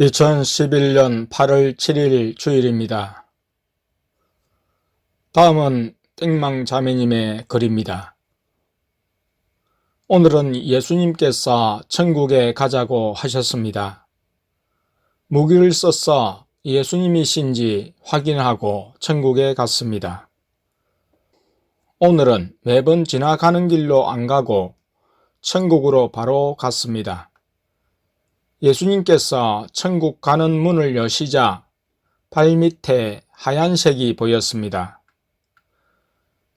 2011년 8월 7일 주일입니다. 다음은 땡망 자매님의 글입니다. 오늘은 예수님께서 천국에 가자고 하셨습니다. 무기를 써서 예수님이신지 확인하고 천국에 갔습니다. 오늘은 매번 지나가는 길로 안 가고 천국으로 바로 갔습니다. 예수님께서 천국 가는 문을 여시자 발밑에 하얀색이 보였습니다.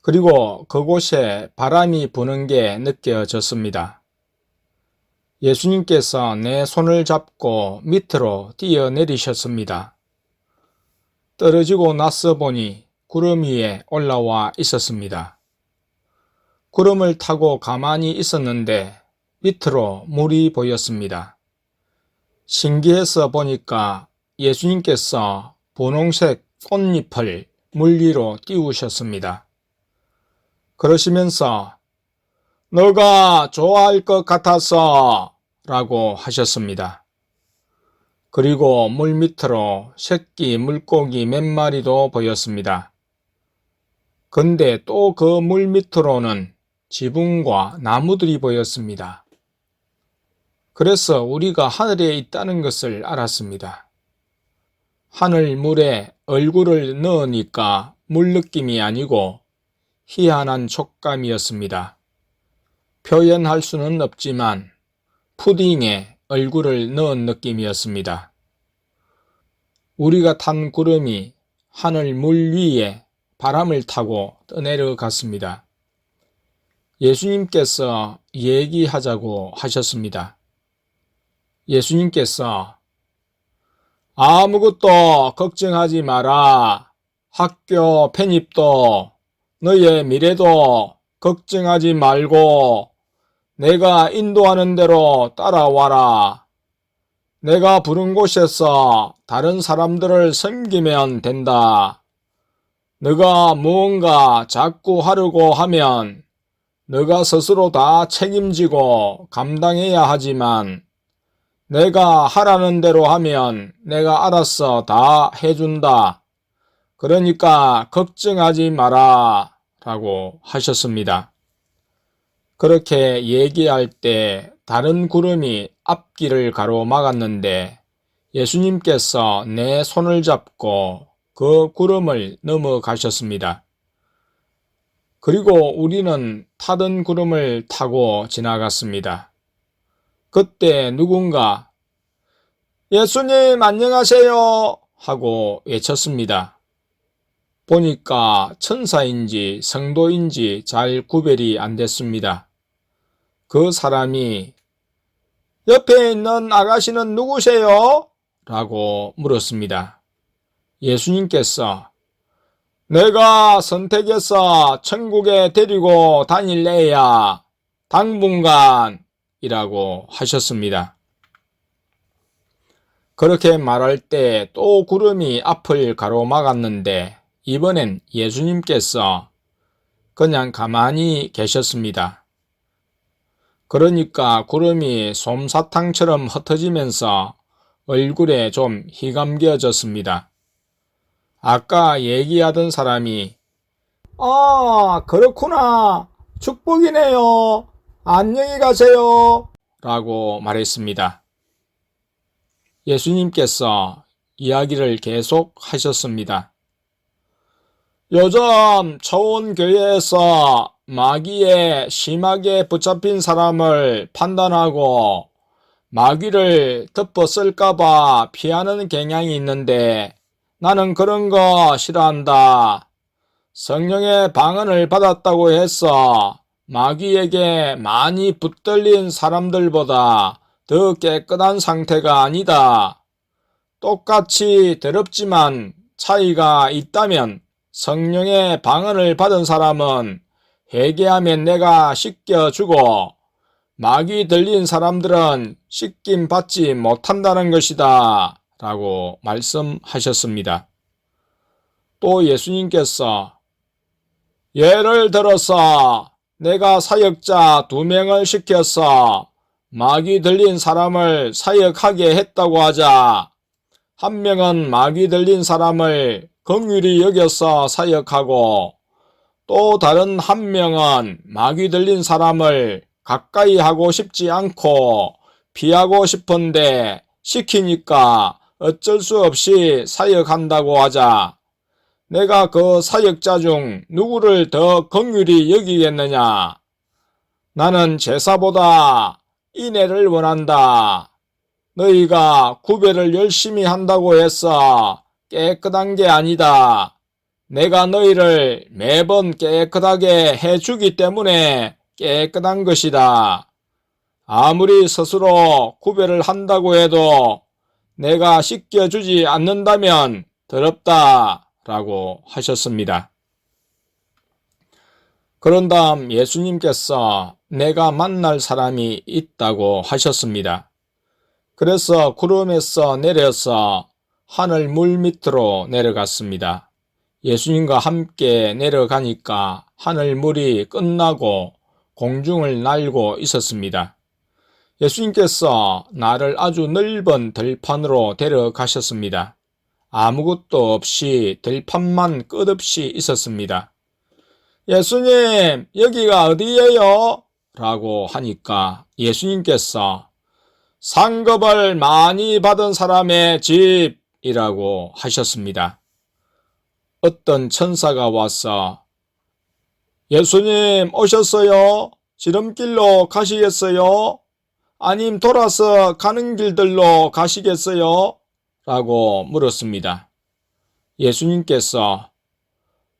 그리고 그곳에 바람이 부는 게 느껴졌습니다. 예수님께서 내 손을 잡고 밑으로 뛰어내리셨습니다. 떨어지고 나서 보니 구름 위에 올라와 있었습니다. 구름을 타고 가만히 있었는데 밑으로 물이 보였습니다. 신기해서 보니까 예수님께서 분홍색 꽃잎을 물 위로 띄우셨습니다. 그러시면서 너가 좋아할 것 같아서 라고 하셨습니다. 그리고 물 밑으로 새끼 물고기 몇 마리도 보였습니다. 근데 또 그 물 밑으로는 지붕과 나무들이 보였습니다. 그래서 우리가 하늘에 있다는 것을 알았습니다. 하늘 물에 얼굴을 넣으니까 물 느낌이 아니고 희한한 촉감이었습니다. 표현할 수는 없지만 푸딩에 얼굴을 넣은 느낌이었습니다. 우리가 탄 구름이 하늘 물 위에 바람을 타고 떠내려갔습니다. 예수님께서 얘기하자고 하셨습니다. 예수님께서 아무것도 걱정하지 마라. 학교 편입도 너의 미래도 걱정하지 말고 내가 인도하는 대로 따라와라. 내가 부른 곳에서 다른 사람들을 섬기면 된다. 너가 무언가 자꾸 하려고 하면 너가 스스로 다 책임지고 감당해야 하지만 내가 하라는 대로 하면 내가 알아서 다 해준다. 그러니까 걱정하지 마라. 라고 하셨습니다. 그렇게 얘기할 때 다른 구름이 앞길을 가로막았는데 예수님께서 내 손을 잡고 그 구름을 넘어가셨습니다. 그리고 우리는 타던 구름을 타고 지나갔습니다. 그때 누군가 예수님 안녕하세요 하고 외쳤습니다. 보니까 천사인지 성도인지 잘 구별이 안 됐습니다. 그 사람이 옆에 있는 아가씨는 누구세요? 라고 물었습니다. 예수님께서 내가 선택해서 천국에 데리고 다닐 애야 당분간 이라고 하셨습니다. 그렇게 말할 때 또 구름이 앞을 가로막았는데 이번엔 예수님께서 그냥 가만히 계셨습니다. 그러니까 구름이 솜사탕처럼 흩어지면서 얼굴에 좀 희감겨졌습니다. 아까 얘기하던 사람이 아 그렇구나 축복이네요 안녕히 가세요. 라고 말했습니다. 예수님께서 이야기를 계속 하셨습니다. 요즘 초원교회에서 마귀에 심하게 붙잡힌 사람을 판단하고 마귀를 덮어 쓸까봐 피하는 경향이 있는데 나는 그런 거 싫어한다. 성령의 방언을 받았다고 해서 마귀에게 많이 붙들린 사람들보다 더 깨끗한 상태가 아니다. 똑같이 더럽지만 차이가 있다면 성령의 방언을 받은 사람은 회개하면 내가 씻겨주고 마귀 들린 사람들은 씻김 받지 못한다는 것이다. 라고 말씀하셨습니다. 또 예수님께서 예를 들어서 내가 사역자 두 명을 시켜서 마귀 들린 사람을 사역하게 했다고 하자. 한 명은 마귀 들린 사람을 긍휼히 여겨서 사역하고 또 다른 한 명은 마귀 들린 사람을 가까이 하고 싶지 않고 피하고 싶은데 시키니까 어쩔 수 없이 사역한다고 하자 내가 그 사역자 중 누구를 더 긍휼히 여기겠느냐? 나는 제사보다 인애를 원한다. 너희가 구별을 열심히 한다고 해서 깨끗한 게 아니다. 내가 너희를 매번 깨끗하게 해주기 때문에 깨끗한 것이다. 아무리 스스로 구별을 한다고 해도 내가 씻겨주지 않는다면 더럽다. 라고 하셨습니다. 그런 다음 예수님께서 내가 만날 사람이 있다고 하셨습니다. 그래서 구름에서 내려서 하늘 물 밑으로 내려갔습니다. 예수님과 함께 내려가니까 하늘 물이 끝나고 공중을 날고 있었습니다. 예수님께서 나를 아주 넓은 들판으로 데려가셨습니다. 아무것도 없이 들판만 끝없이 있었습니다. 예수님, 여기가 어디예요? 라고 하니까 예수님께서 상급을 많이 받은 사람의 집이라고 하셨습니다. 어떤 천사가 와서 예수님 오셨어요? 지름길로 가시겠어요? 아님 돌아서 가는 길들로 가시겠어요? 라고 물었습니다. 예수님께서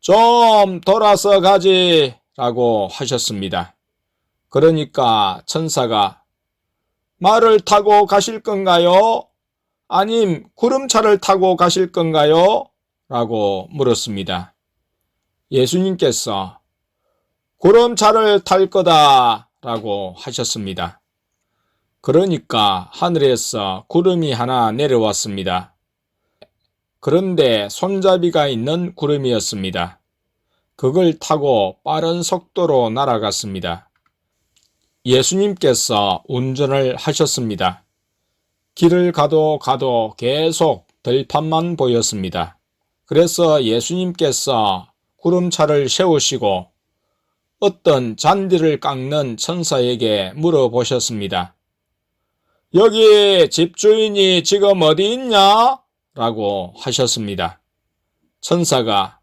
좀 돌아서 가지 라고 하셨습니다. 그러니까 천사가 말을 타고 가실 건가요? 아님 구름차를 타고 가실 건가요? 라고 물었습니다. 예수님께서 구름차를 탈 거다 라고 하셨습니다. 그러니까 하늘에서 구름이 하나 내려왔습니다. 그런데 손잡이가 있는 구름이었습니다. 그걸 타고 빠른 속도로 날아갔습니다. 예수님께서 운전을 하셨습니다. 길을 가도 가도 계속 들판만 보였습니다. 그래서 예수님께서 구름차를 세우시고 어떤 잔디를 깎는 천사에게 물어보셨습니다. 여기 집주인이 지금 어디 있냐? 라고 하셨습니다. 천사가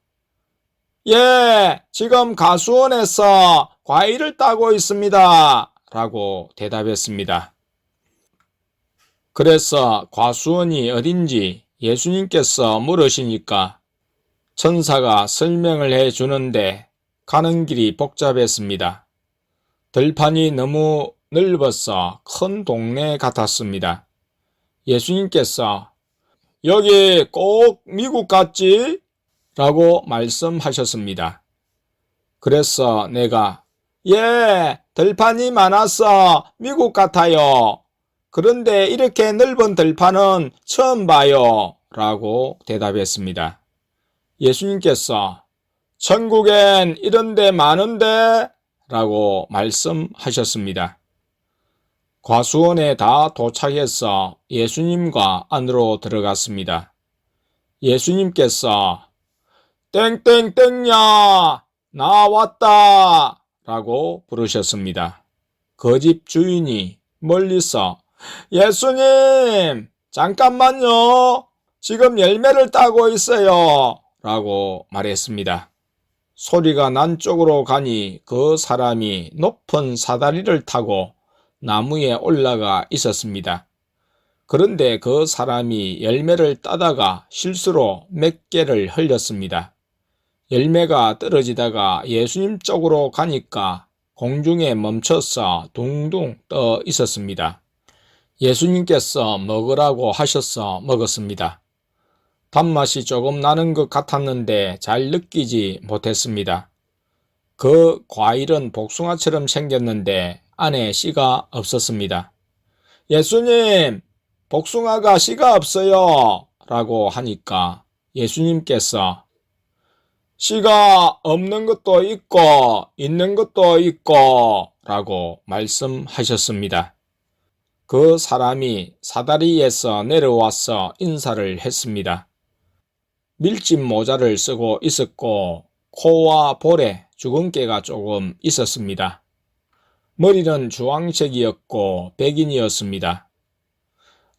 예, 지금 가수원에서 과일을 따고 있습니다. 라고 대답했습니다. 그래서 과수원이 어딘지 예수님께서 물으시니까 천사가 설명을 해 주는데 가는 길이 복잡했습니다. 들판이 너무 넓어서 큰 동네 같았습니다. 예수님께서 여기 꼭 미국 같지? 라고 말씀하셨습니다. 그래서 내가 예, 들판이 많아서 미국 같아요. 그런데 이렇게 넓은 들판은 처음 봐요. 라고 대답했습니다. 예수님께서 천국엔 이런 데 많은데? 라고 말씀하셨습니다. 과수원에 다 도착해서 예수님과 안으로 들어갔습니다. 예수님께서 땡땡땡야 나 왔다 라고 부르셨습니다. 그 집 주인이 멀리서 예수님 잠깐만요 지금 열매를 따고 있어요 라고 말했습니다. 소리가 난 쪽으로 가니 그 사람이 높은 사다리를 타고 나무에 올라가 있었습니다. 그런데 그 사람이 열매를 따다가 실수로 몇 개를 흘렸습니다. 열매가 떨어지다가 예수님 쪽으로 가니까 공중에 멈춰서 둥둥 떠 있었습니다. 예수님께서 먹으라고 하셔서 먹었습니다. 단맛이 조금 나는 것 같았는데 잘 느끼지 못했습니다. 그 과일은 복숭아처럼 생겼는데 안에 씨가 없었습니다. 예수님, 복숭아가 씨가 없어요. 라고 하니까 예수님께서 씨가 없는 것도 있고 있는 것도 있고 라고 말씀하셨습니다. 그 사람이 사다리에서 내려와서 인사를 했습니다. 밀짚 모자를 쓰고 있었고 코와 볼에 주근깨가 조금 있었습니다. 머리는 주황색이었고 백인이었습니다.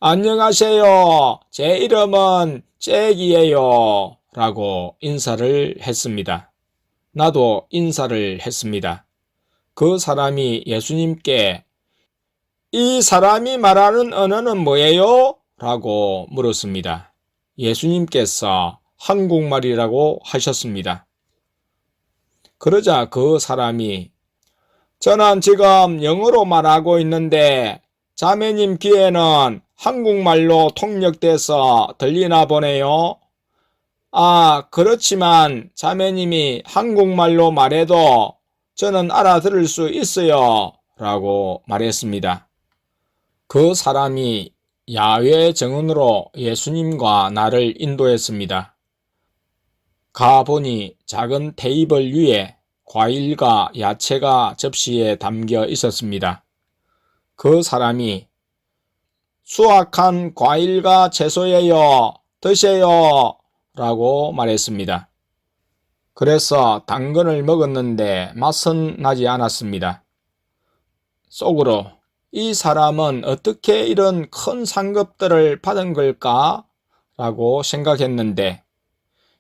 안녕하세요. 제 이름은 잭이에요. 라고 인사를 했습니다. 나도 인사를 했습니다. 그 사람이 예수님께 이 사람이 말하는 언어는 뭐예요? 라고 물었습니다. 예수님께서 한국말이라고 하셨습니다. 그러자 그 사람이 저는 지금 영어로 말하고 있는데 자매님 귀에는 한국말로 통역돼서 들리나 보네요. 아, 그렇지만 자매님이 한국말로 말해도 저는 알아들을 수 있어요. 라고 말했습니다. 그 사람이 야외 정원으로 예수님과 나를 인도했습니다. 가보니 작은 테이블 위에 과일과 야채가 접시에 담겨 있었습니다. 그 사람이 수확한 과일과 채소예요. 드세요. 라고 말했습니다. 그래서 당근을 먹었는데 맛은 나지 않았습니다. 속으로 이 사람은 어떻게 이런 큰 상급들을 받은 걸까? 라고 생각했는데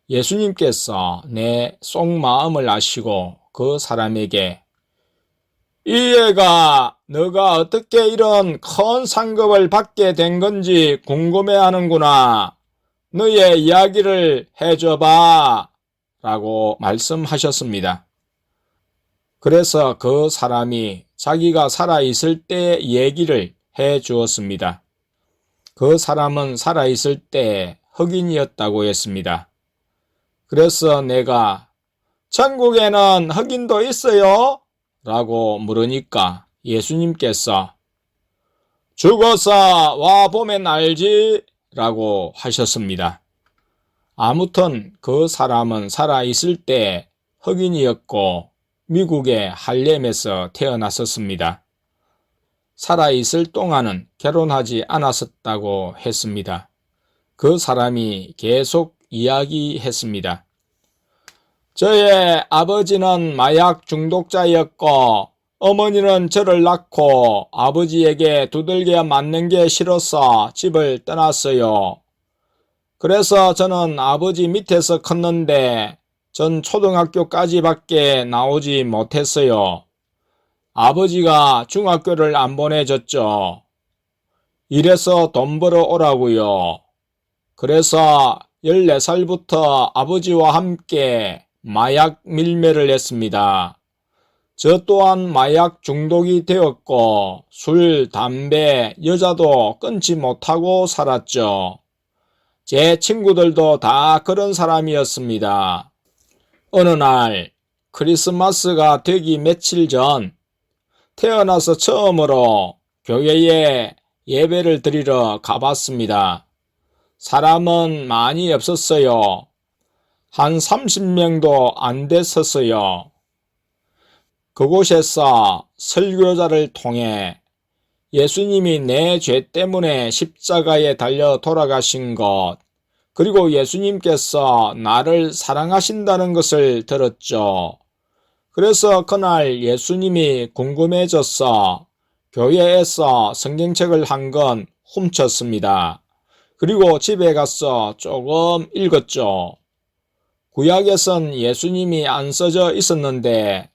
예수님께서 내 속마음을 아시고 그 사람에게 이 애가 너가 어떻게 이런 큰 상급을 받게 된 건지 궁금해하는구나. 너의 이야기를 해줘봐. 라고 말씀하셨습니다. 그래서 그 사람이 자기가 살아있을 때 얘기를 해 주었습니다. 그 사람은 살아있을 때 흑인이었다고 했습니다. 그래서 내가 천국에는 흑인도 있어요? 라고 물으니까 예수님께서 죽어서 와 보면 알지? 라고 하셨습니다. 아무튼 그 사람은 살아있을 때 흑인이었고 미국의 할렘에서 태어났었습니다. 살아있을 동안은 결혼하지 않았었다고 했습니다. 그 사람이 계속 이야기했습니다. 저의 아버지는 마약 중독자였고 어머니는 저를 낳고 아버지에게 두들겨 맞는 게 싫어서 집을 떠났어요. 그래서 저는 아버지 밑에서 컸는데 전 초등학교까지밖에 나오지 못했어요. 아버지가 중학교를 안 보내줬죠. 이래서 돈 벌어 오라고요. 그래서 14살부터 아버지와 함께 마약 밀매를 했습니다. 저 또한 마약 중독이 되었고 술, 담배, 여자도 끊지 못하고 살았죠. 제 친구들도 다 그런 사람이었습니다. 어느 날 크리스마스가 되기 며칠 전 태어나서 처음으로 교회에 예배를 드리러 가봤습니다. 사람은 많이 없었어요. 한 30명도 안 됐었어요. 그곳에서 설교자를 통해 예수님이 내 죄 때문에 십자가에 달려 돌아가신 것, 그리고 예수님께서 나를 사랑하신다는 것을 들었죠. 그래서 그날 예수님이 궁금해져서 교회에서 성경책을 한 권 훔쳤습니다. 그리고 집에 가서 조금 읽었죠. 구약에선 예수님이 안 써져 있었는데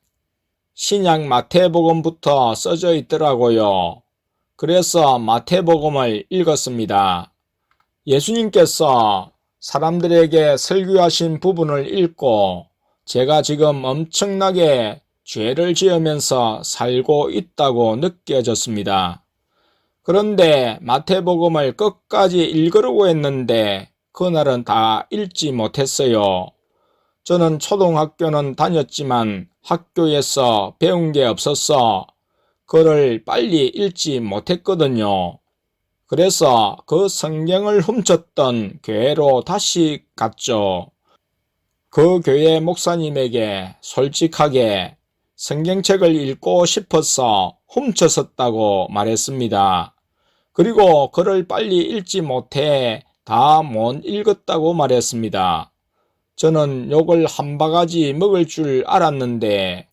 신약 마태복음부터 써져 있더라고요. 그래서 마태복음을 읽었습니다. 예수님께서 사람들에게 설교하신 부분을 읽고 제가 지금 엄청나게 죄를 지으면서 살고 있다고 느껴졌습니다. 그런데 마태복음을 끝까지 읽으려고 했는데 그날은 다 읽지 못했어요. 저는 초등학교는 다녔지만 학교에서 배운 게 없어서 그를 빨리 읽지 못했거든요. 그래서 그 성경을 훔쳤던 교회로 다시 갔죠. 그 교회 목사님에게 솔직하게 성경책을 읽고 싶어서 훔쳤었다고 말했습니다. 그리고 글을 빨리 읽지 못해 다 못 읽었다고 말했습니다. 저는 욕을 한 바가지 먹을 줄 알았는데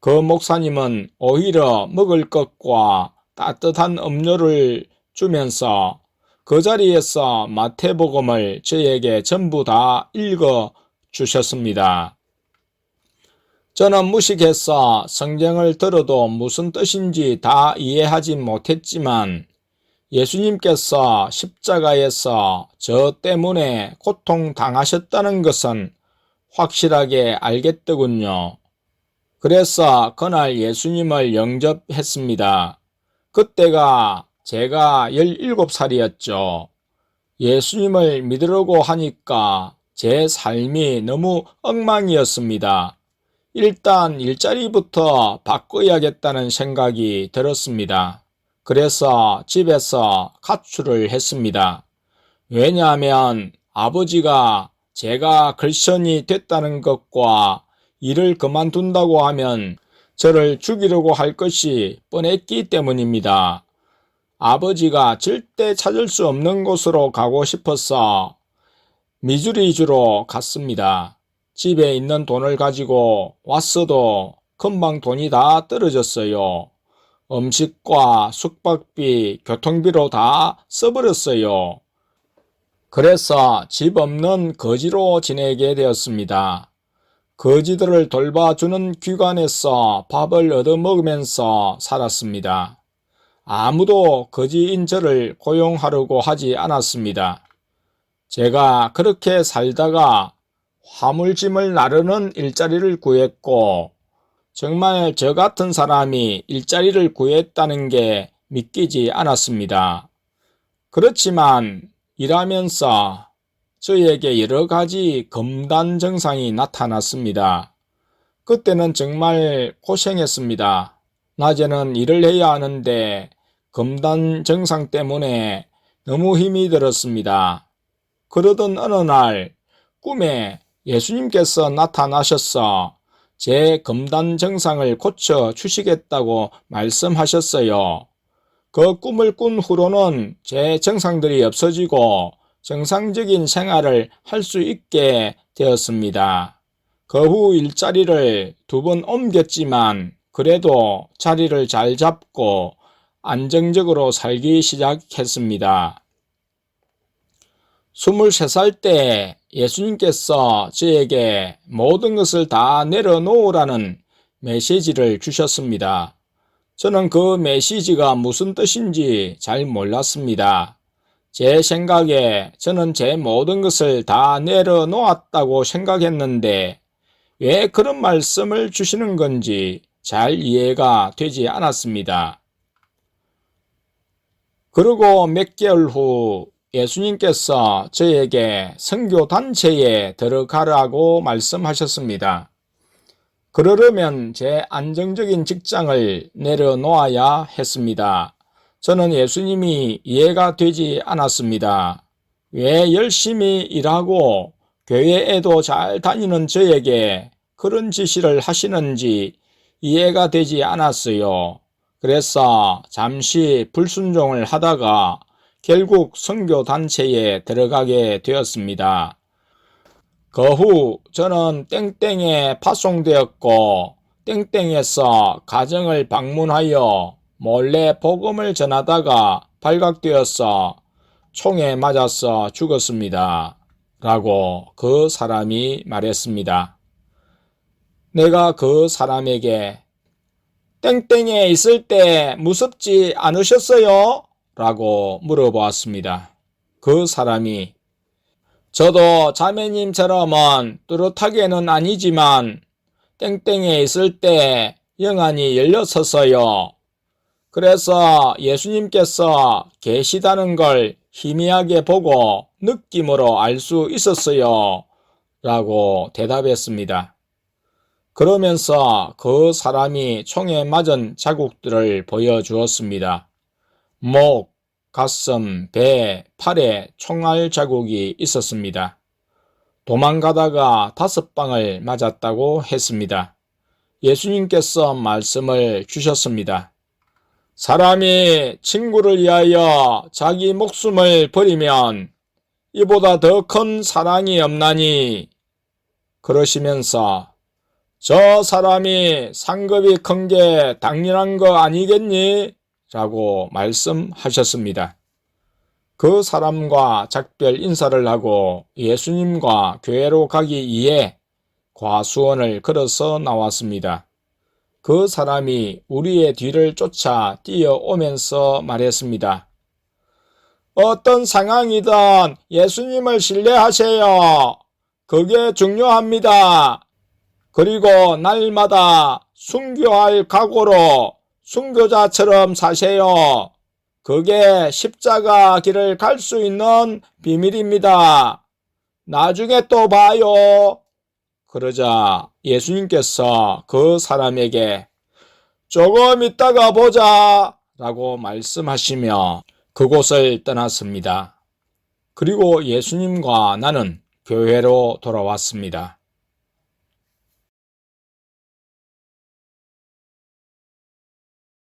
그 목사님은 오히려 먹을 것과 따뜻한 음료를 주면서 그 자리에서 마태복음을 저에게 전부 다 읽어 주셨습니다. 저는 무식해서 성경을 들어도 무슨 뜻인지 다 이해하지 못했지만 예수님께서 십자가에서 저 때문에 고통당하셨다는 것은 확실하게 알겠더군요. 그래서 그날 예수님을 영접했습니다. 그때가 제가 17살이었죠. 예수님을 믿으려고 하니까 제 삶이 너무 엉망이었습니다. 일단 일자리부터 바꿔야겠다는 생각이 들었습니다. 그래서 집에서 가출을 했습니다. 왜냐하면 아버지가 제가 글션이 됐다는 것과 일을 그만둔다고 하면 저를 죽이려고 할 것이 뻔했기 때문입니다. 아버지가 절대 찾을 수 없는 곳으로 가고 싶어서 미주리주로 갔습니다. 집에 있는 돈을 가지고 왔어도 금방 돈이 다 떨어졌어요. 음식과 숙박비, 교통비로 다 써버렸어요. 그래서 집 없는 거지로 지내게 되었습니다. 거지들을 돌봐주는 기관에서 밥을 얻어먹으면서 살았습니다. 아무도 거지인 저를 고용하려고 하지 않았습니다. 제가 그렇게 살다가 화물짐을 나르는 일자리를 구했고, 정말 저 같은 사람이 일자리를 구했다는 게 믿기지 않았습니다. 그렇지만 일하면서 저에게 여러 가지 검단 증상이 나타났습니다. 그때는 정말 고생했습니다. 낮에는 일을 해야 하는데 검단 증상 때문에 너무 힘이 들었습니다. 그러던 어느 날 꿈에 예수님께서 나타나셔서 제 검단 증상을 고쳐 주시겠다고 말씀하셨어요. 그 꿈을 꾼 후로는 제 증상들이 없어지고 정상적인 생활을 할 수 있게 되었습니다. 그 후 일자리를 두 번 옮겼지만 그래도 자리를 잘 잡고 안정적으로 살기 시작했습니다. 23살 때 예수님께서 저에게 모든 것을 다 내려놓으라는 메시지를 주셨습니다. 저는 그 메시지가 무슨 뜻인지 잘 몰랐습니다. 제 생각에 저는 제 모든 것을 다 내려놓았다고 생각했는데 왜 그런 말씀을 주시는 건지 잘 이해가 되지 않았습니다. 그리고 몇 개월 후 예수님께서 저에게 선교 단체에 들어가라고 말씀하셨습니다. 그러려면 제 안정적인 직장을 내려놓아야 했습니다. 저는 예수님이 이해가 되지 않았습니다. 왜 열심히 일하고 교회에도 잘 다니는 저에게 그런 지시를 하시는지 이해가 되지 않았어요. 그래서 잠시 불순종을 하다가 결국 선교 단체에 들어가게 되었습니다. 그 후 저는 땡땡에 파송되었고 땡땡에서 가정을 방문하여 몰래 복음을 전하다가 발각되어서 총에 맞아서 죽었습니다. 라고 그 사람이 말했습니다. 내가 그 사람에게 땡땡에 있을 때 무섭지 않으셨어요? 라고 물어보았습니다. 그 사람이 저도 자매님처럼은 뚜렷하게는 아니지만 땡땡에 있을 때 영안이 열렸었어요. 그래서 예수님께서 계시다는 걸 희미하게 보고 느낌으로 알 수 있었어요. 라고 대답했습니다. 그러면서 그 사람이 총에 맞은 자국들을 보여주었습니다. 목, 가슴, 배, 팔에 총알 자국이 있었습니다. 도망가다가 다섯 방을 맞았다고 했습니다. 예수님께서 말씀을 주셨습니다. 사람이 친구를 위하여 자기 목숨을 버리면 이보다 더 큰 사랑이 없나니 그러시면서 저 사람이 상급이 큰 게 당연한 거 아니겠니? 라고 말씀하셨습니다. 그 사람과 작별 인사를 하고 예수님과 교회로 가기 위해 과수원을 걸어서 나왔습니다. 그 사람이 우리의 뒤를 쫓아 뛰어오면서 말했습니다. 어떤 상황이든 예수님을 신뢰하세요. 그게 중요합니다. 그리고 날마다 순교할 각오로 순교자처럼 사세요. 그게 십자가 길을 갈 수 있는 비밀입니다. 나중에 또 봐요. 그러자 예수님께서 그 사람에게 조금 있다가 보자 라고 말씀하시며 그곳을 떠났습니다. 그리고 예수님과 나는 교회로 돌아왔습니다.